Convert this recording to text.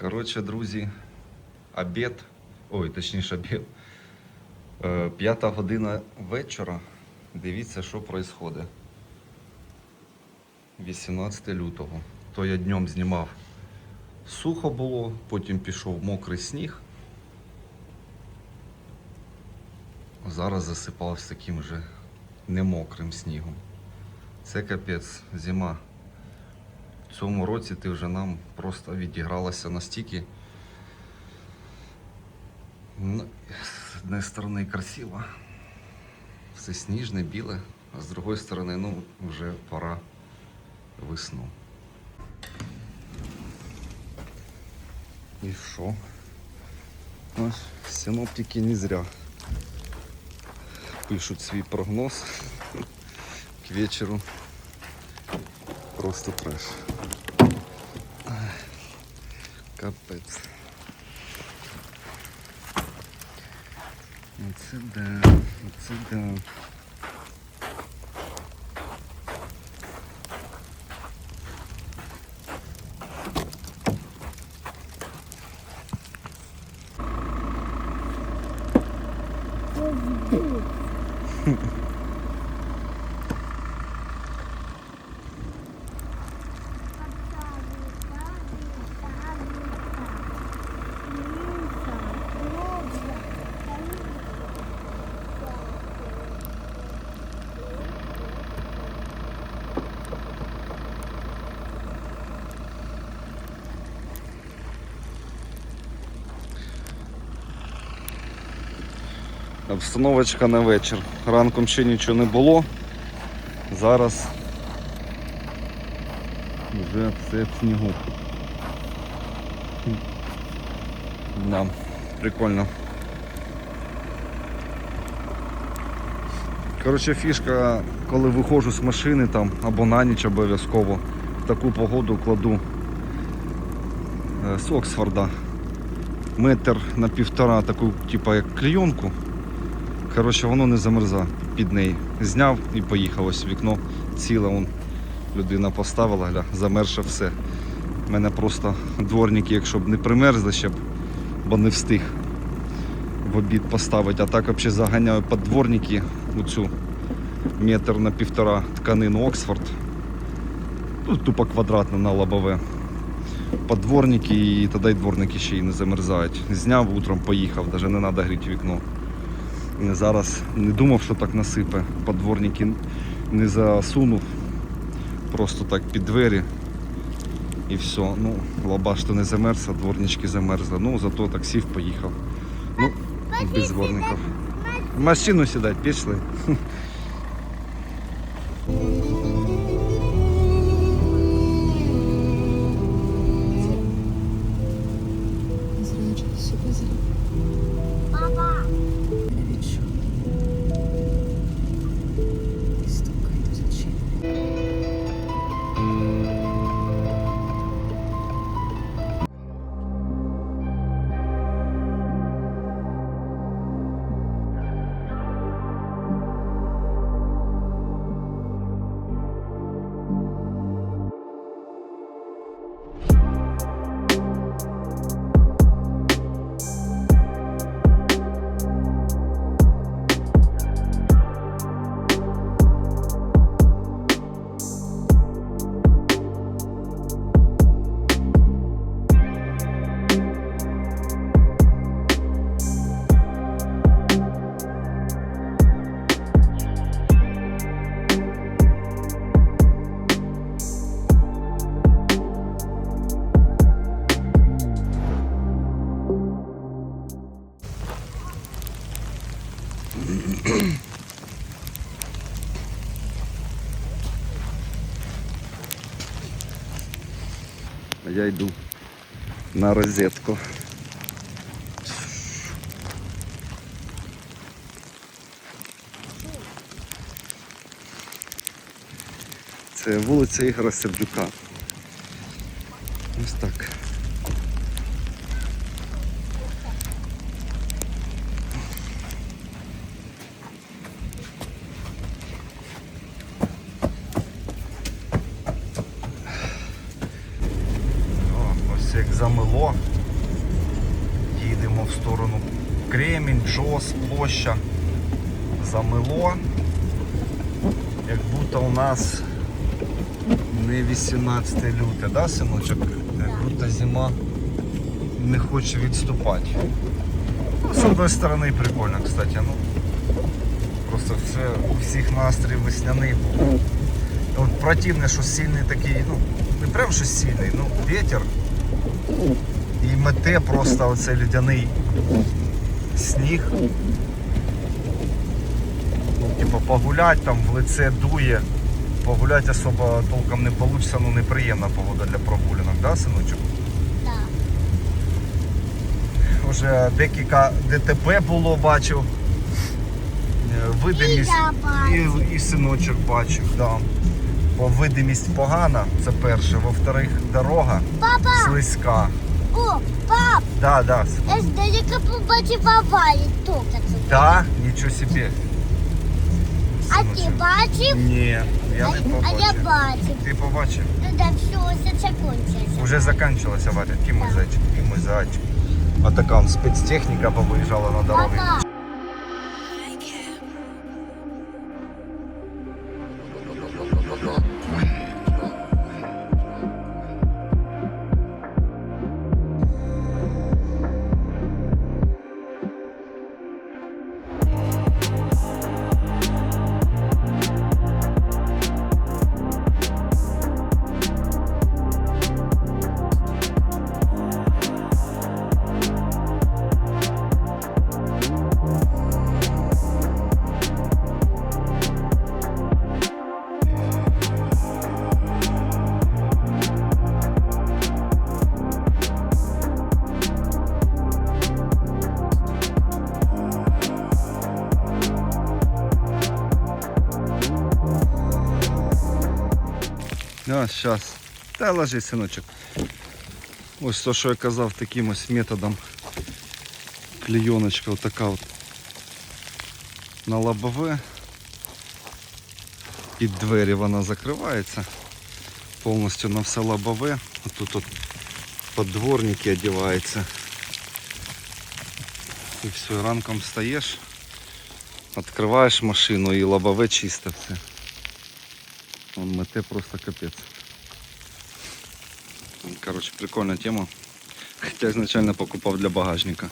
Коротше, друзі, обід, ой, точніше обід. Е, П'ята година вечора. Дивіться, що відбувається. 18 лютого. То я днем знімав сухо було, потім пішов мокрий сніг. Зараз засипався таким же немокрим снігом. Це капець, зима. Цьому році ти вже нам просто відігралася настільки. З однієї сторони красиво, все сніжне, біле, а з другої сторони, ну, вже пора весну. І що? Ось синоптики не зря пишуть свій прогноз к вечору. Просто треш. Капець. Оце да, оце да. Обстановочка на вечір. Ранком ще нічого не було. Зараз вже все в снігу. Да, прикольно. Коротше, фішка, коли виходжу з машини там або на ніч обов'язково в таку погоду кладу е, з Оксфорда. Метр на півтора таку, типу як клейонку. Коротше, воно не замерза під неї. Зняв і поїхав ось вікно ціле. Вон, людина поставила, гля, замерше все. У мене просто дворники, якщо б не примерзли ще б, бо не встиг в обід поставити. А так взагалі заганяю під дворники оцю метр на півтора тканину Оксфорд. Ну, тупо квадратно на лобове. Подворники і тоді й дворники ще й не замерзають. Зняв утром, поїхав, навіть не треба гріти вікно. Зараз не думав, що так насипе. Подворники не засунув. Просто так під двері. І все. Ну, лабаш то не замерз, а дворнички замерзли. Ну, зато так сів, поїхав. Ну, без дворників. В машину сідати, пішли. Я йду на розетку. Це вулиця Ігора Сердюка. Ось так. О, ось Ось як замело. Їдемо в сторону Кремінь, Джос, площа. Замело. Як будто у нас не 18 люте, да, синочок? Як будто зима не хоче відступати. Ну, з одної сторони прикольно, кстати. Ну, просто все, у всіх настрій весняний був. От противне, що сильний такий, ну, не прям що сильний, ну, вітер. І мете просто оцей людяний сніг. Ну, типу, погулять там в лице дує. Погулять особо толком не вийде, ну неприємна погода для прогулянок, да, синочок? Да. Уже декілька ДТП було, бачив. Е, Видимість І і, і синочок бачив, да. Бо видимість погана, це перше. Во-вторых, дорога Папа! слизька. О, пап! Да, да. Я здалека побачив аварію тільки. Да, нічого собі. А ти бачив? Ні, я А, не а я побачив. бачив. Ти побачив? Ну так, все, все закончилося. Уже закінчилася аварія. Який мой зайчик, який мой зайчик. А така спецтехніка повиїжджала на дороги. А, зараз. Та ложись, синочок. Ось то, що я казав, таким ось методом. Клейоночка отака от на лобове. Під двері вона закривається. Повністю на все лобове. Тут от поддворники одягаються. І все, ранком стаєш, відкриваєш машину і лобове чисте все. Он мете просто капец. Короче, прикольная тема. Хотя изначально покупал для багажника.